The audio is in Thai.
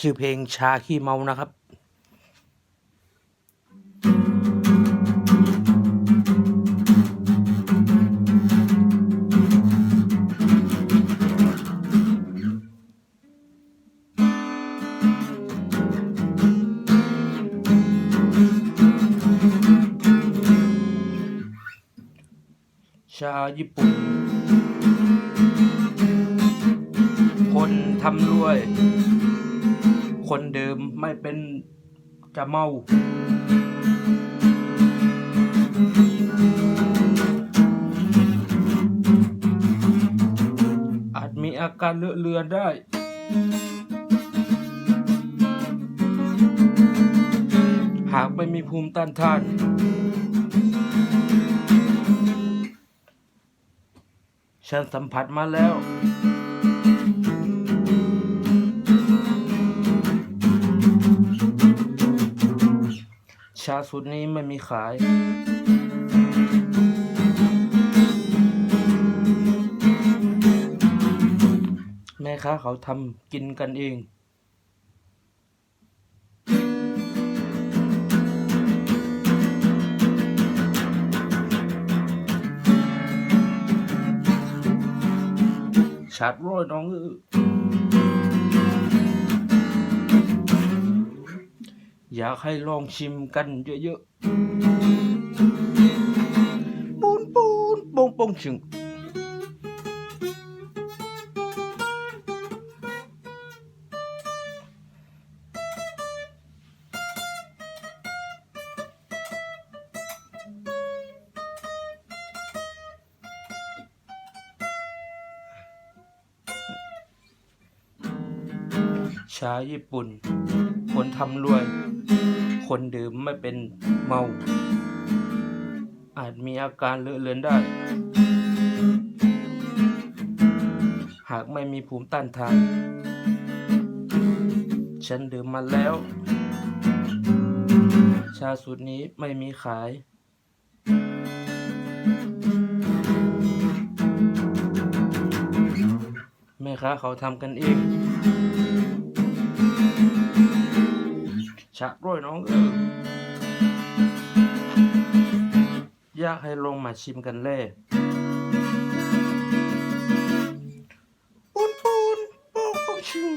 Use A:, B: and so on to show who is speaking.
A: ชื่อเพลงชาขี้เมานะครับ ชาญี่ปุ่น คนทำรวย คนเดิมไม่เป็นจะเมา อาจมีอาการเลอะเลือนได้หากไม่มีภูมิต้านทาน ฉันสัมผัสมาแล้วาสูตรนี้ไม่มีขาย แม่ค้าเขาทำกินกันเองชัดร้อยน้องเออ อยากให้ลองชิมกันเยอะๆ ปูนปูนปงปงชึงชาญี่ปุ่น คนทำรวย คนดื่มไม่เป็นเมา อาจมีอาการเลอะเลือนได้ หากไม่มีภูมิต้านทาน ฉันดื่มมาแล้ว ชาสูตรนี้ไม่มีขายแม่ค้าเขาทำกันเอง ชะด้วยน้องเอออยากให้ลงมาชิมกันเลยปูนปูนป๊กโป๊กชิง